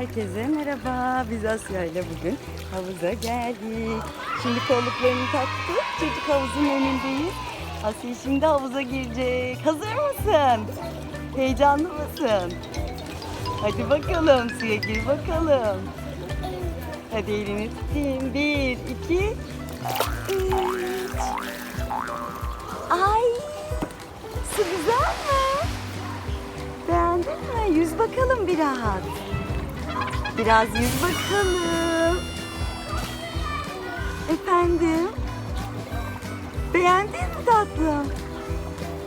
Herkese merhaba. Biz Asya ile bugün havuza geldik. Şimdi kolluklarını taktık. Çocuk havuzun önündeyiz. Asya şimdi havuza girecek. Hazır mısın? Heyecanlı mısın? Hadi bakalım suya gir bakalım. Hadi elini tutayım. Bir, iki, üç. Ay, su güzel mi? Beğendin mi? Yüz bakalım biraz. Biraz yüz bakalım. Efendim? Beğendin mi tatlım?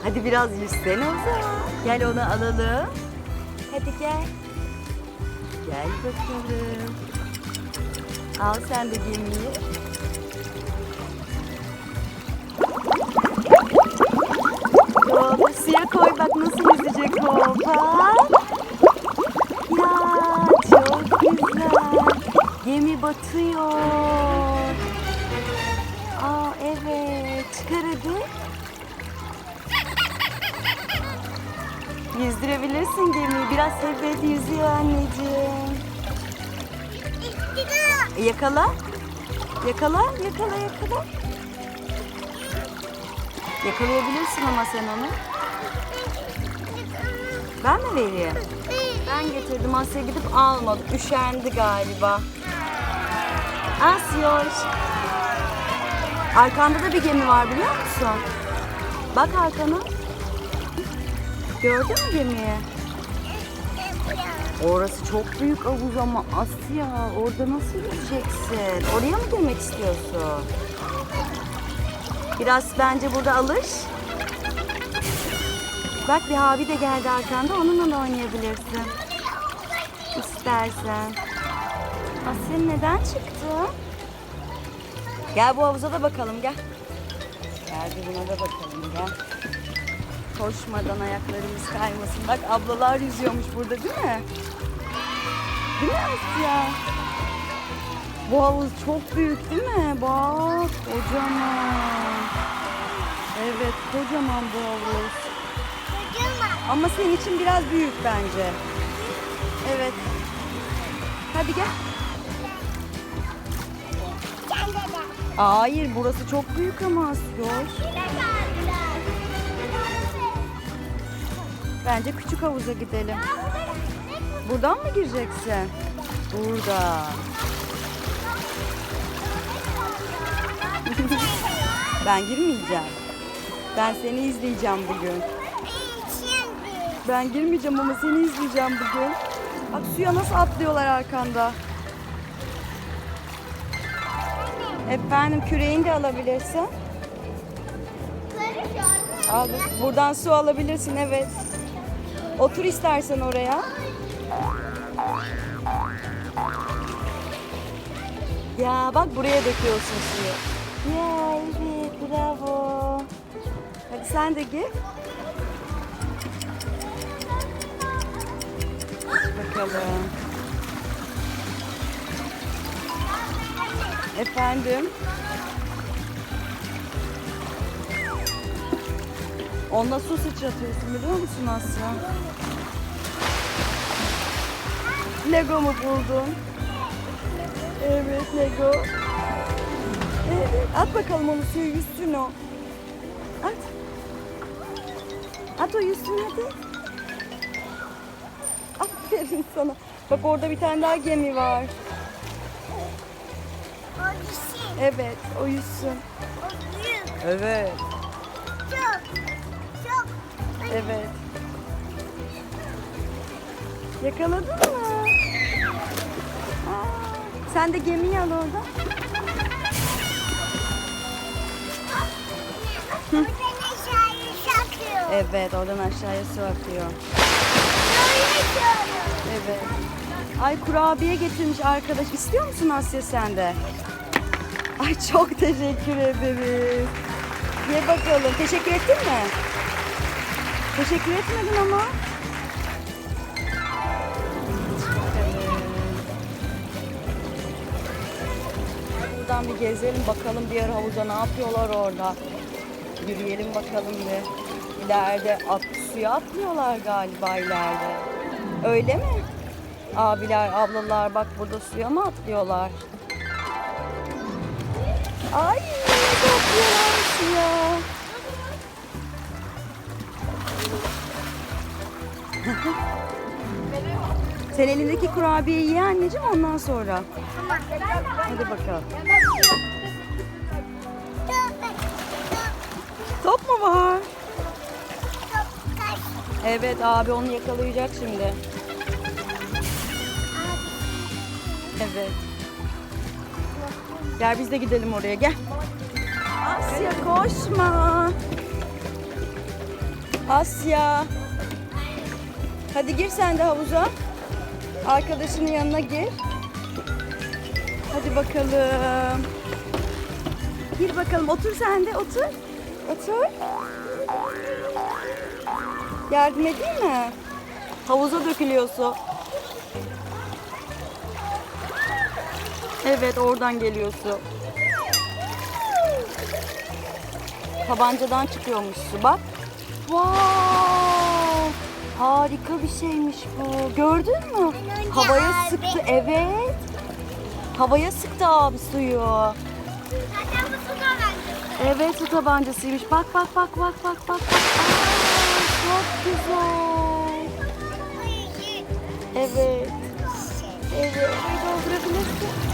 Hadi biraz yüzsene o zaman. Gel onu alalım. Hadi gel. Gel bakalım. Al sen de gemiyi. Hop, suya koy bak nasıl yüzecek o. Bak. Ya çok güzel. Gemi batıyor. Aa evet. Çıkar hadi. Yüzdürebilirsin gemiyi. Biraz evet yüzüyor anneciğim. E, Yakala. Yakala, yakala, yakala. Yakalayabilirsin ama sen onu. Ben mi vereyim? Ben getirdim Asya gidip almadı. Üşendi galiba. Asyoş. Arkanda da bir gemi var biliyor musun? Bak arkana. Gördün mü gemiyi? Orası çok büyük havuz ama Asya orada nasıl yüzeceksin? Oraya mı girmek istiyorsun? Biraz bence burada alış. Bak bir abi de geldi arkanda onunla da oynayabilirsin. İstersen. Asya neden çıktı? Gel bu havuza da bakalım gel. Gel bir buna da bakalım gel. Koşmadan ayaklarımız kaymasın. Bak ablalar yüzüyormuş burada değil mi? Değil mi Asya? Bu havuz çok büyük değil mi? Bak kocaman. Evet kocaman bu havuz. Ama senin için biraz büyük bence. Evet. Hadi gel. Hayır burası çok büyük ama Asyoş. Bence küçük havuza gidelim. Buradan mı gireceksin? Burada. Ben girmeyeceğim. Ben seni izleyeceğim bugün. Ben girmeyeceğim ama seni izleyeceğim bugün. Bak suya nasıl atlıyorlar arkanda. Efendim küreğini de alabilirsin. Al, buradan su alabilirsin evet. Otur istersen oraya. Ya bak buraya döküyorsun suyu. Ya evet bravo. Hadi sen de gir. Bakalım. Efendim. Onunla su sıçratıyorsun biliyor musun Asya? Lego mu buldun? Evet Lego. Evet. At bakalım onu suya yüzsün o. At. At o yüzsün hadi. Aferin sana. Bak orada bir tane daha gemi var. Evet o yüzsün. Evet. Evet. Yakaladın mı? Aa, sen de gemiyi al orada. Evet oradan aşağıya su akıyor. Evet. Ay kurabiye getirmiş arkadaş. İstiyor musun Asya sen de? Ay çok teşekkür ederiz. Ye bakalım. Teşekkür ettin mi? Teşekkür etmedin ama. Buradan bir gezelim bakalım diğer havuza ne yapıyorlar orada. Yürüyelim bakalım bir. İleride at, suya atlıyorlar galiba ileride. Öyle mi? Abiler, ablalar bak burada suya mı atlıyorlar? Ay atlıyorlar suya? Sen elindeki kurabiyeyi ye anneciğim ondan sonra. Hadi bakalım. Top mu var? Evet abi onu yakalayacak şimdi. Evet. Gel biz de gidelim oraya gel. Asya koşma. Asya. Hadi gir sen de havuza. Arkadaşının yanına gir. Hadi bakalım. Gir bakalım. Otur sen de. Otur. Otur. Yardım edeyim mi? Havuza dökülüyor su. Evet oradan geliyor su. Tabancadan çıkıyormuş su bak. Wow! Harika bir şeymiş bu. Gördün mü? Havaya abi. sıktı. Evet. Havaya sıktı abi suyu. Zaten bu su tabancası. Evet su tabancasıymış. Bak bak bak bak bak bak. Aa, çok güzel. Evet. Evet. Şurayı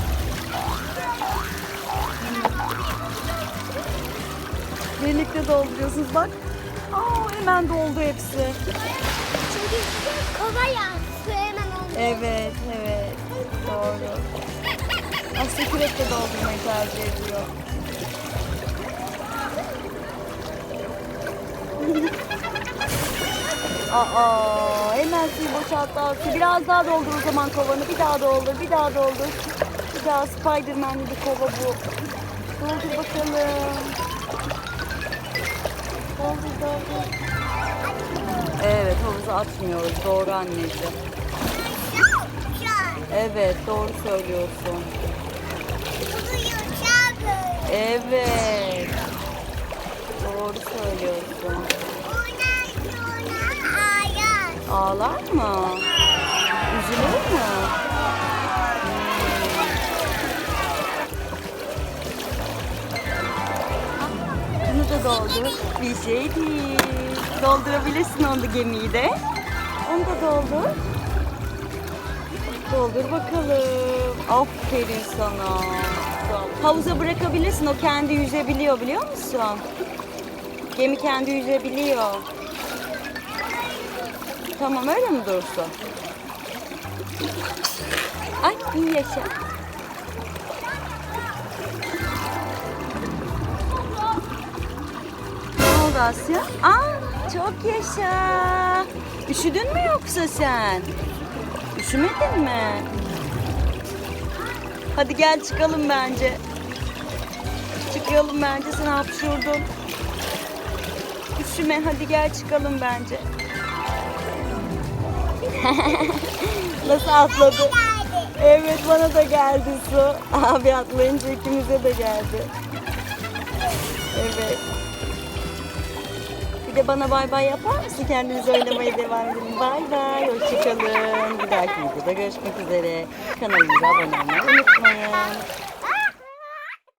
Birlikte dolduruyorsunuz bak. Aa, hemen doldu hepsi. Çünkü kova ya. Su hemen olmuyor. Evet, evet. Doğru. Aslı kürekle doldurmayı tercih ediyor. Aa, hemen suyu boşalttı Aslı. Biraz daha doldur o zaman kovanı. Bir daha doldur, bir daha doldur. Bir daha Spiderman'li bir kova bu. Doldur bakalım. Evet, havuza atmıyoruz. Doğru anneciğim. Evet, doğru söylüyorsun. Evet. Doğru söylüyorsun. Ağlar mı? Üzülür mü? Doldur. Bir şey değil. Doldurabilirsin onu da gemiyi de. Onu da doldur. Doldur bakalım. Aferin sana. Havuza bırakabilirsin. O kendi yüzebiliyor biliyor musun? Gemi kendi yüzebiliyor. Tamam öyle mi dursun? Ay iyi yaşa. Oldu Asya? Aa çok yaşa. Üşüdün mü yoksa sen? Üşümedin mi? Hadi gel çıkalım bence. Çıkalım bence sen hapşurdun. Üşüme hadi gel çıkalım bence. Nasıl atladı? Evet bana da geldi su. Abi atlayınca ikimize de geldi. Evet. Bir de bana bay bay yapar mısın? Kendiniz oynamaya devam edin. Bay bay. Hoşçakalın. Bir dahaki videoda görüşmek üzere. Kanalımıza abone olmayı unutmayın.